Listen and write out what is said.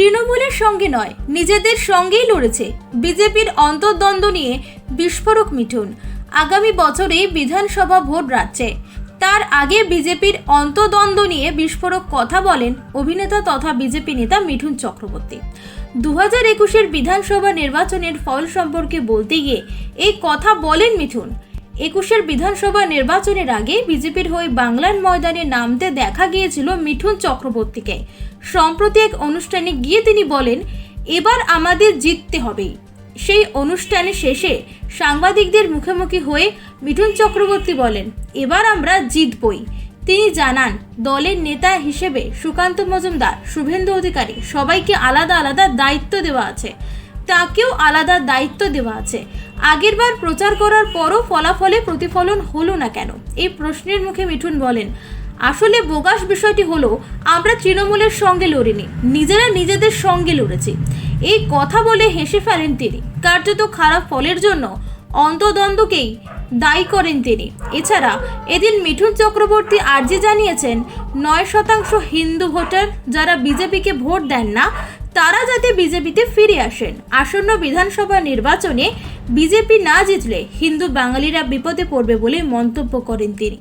তৃণমূলের সঙ্গে নয়, নিজেদের সঙ্গেই লড়েছে বিজেপির অন্তর্দ্বন্দ্ব নিয়ে বিস্ফোরক মিঠুন। আগামী বছরে বিধানসভা ভোট রাজ্যে তার আগে বিজেপির অন্তর্দ্বন্দ্ব নিয়ে বিস্ফোরক কথা বলেন অভিনেতা তথা বিজেপি নেতা মিঠুন চক্রবর্তী। দু হাজার একুশের বিধানসভা নির্বাচনের ফল সম্পর্কে বলতে গিয়ে এই কথা বলেন মিঠুন। একুশের বিধানসভা নির্বাচনের আগে বিজেপির হয়ে বাংলার ময়দানে নামতে দেখা গিয়েছিল মিঠুন চক্রবর্তীকে। সম্প্রতি এক অনুষ্ঠানে গিয়ে তিনি বলেন, এবার আমাদের জিততে হবেই সেই অনুষ্ঠানের শেষে সাংবাদিকদের মুখোমুখি হয়ে মিঠুন চক্রবর্তী বলেন, এবার আমরা জিতবই। তিনি জানান, দলের নেতা হিসেবে সুকান্ত মজুমদার, শুভেন্দু অধিকারী সবাইকে আলাদা আলাদা দায়িত্ব দেওয়া আছে। তাকেও আলাদা দায়িত্ব দেওয়া আছে। আগেরবার প্রচার করার পরও ফলাফলে প্রতিফলন হলো না কেন? এই প্রশ্নের মুখে মিঠুন বলেন, আসলে বোগাস বিষয়টি হলো, আমরা তৃণমূলের সঙ্গে লড়িনি, নিজেরা নিজেদের সঙ্গে লড়েছি। এই কথা বলে হেসে ফেলেন তিনি। কার্যত খারাপ ফলের জন্য অন্তদ্বন্দ্বকেই দায়ী করেন তিনি। এছাড়া এদিন মিঠুন চক্রবর্তী আর্জি জানিয়েছেন, নয় শতাংশ হিন্দু ভোটার যারা বিজেপিকে ভোট দেন না তারা যাতে বিজেপিতে ফিরে আসেন। আসন্ন বিধানসভা নির্বাচনে বিজেপি না জিতলে হিন্দু বাঙালিরা বিপদে পড়বে বলে মন্তব্য করেন তিনি।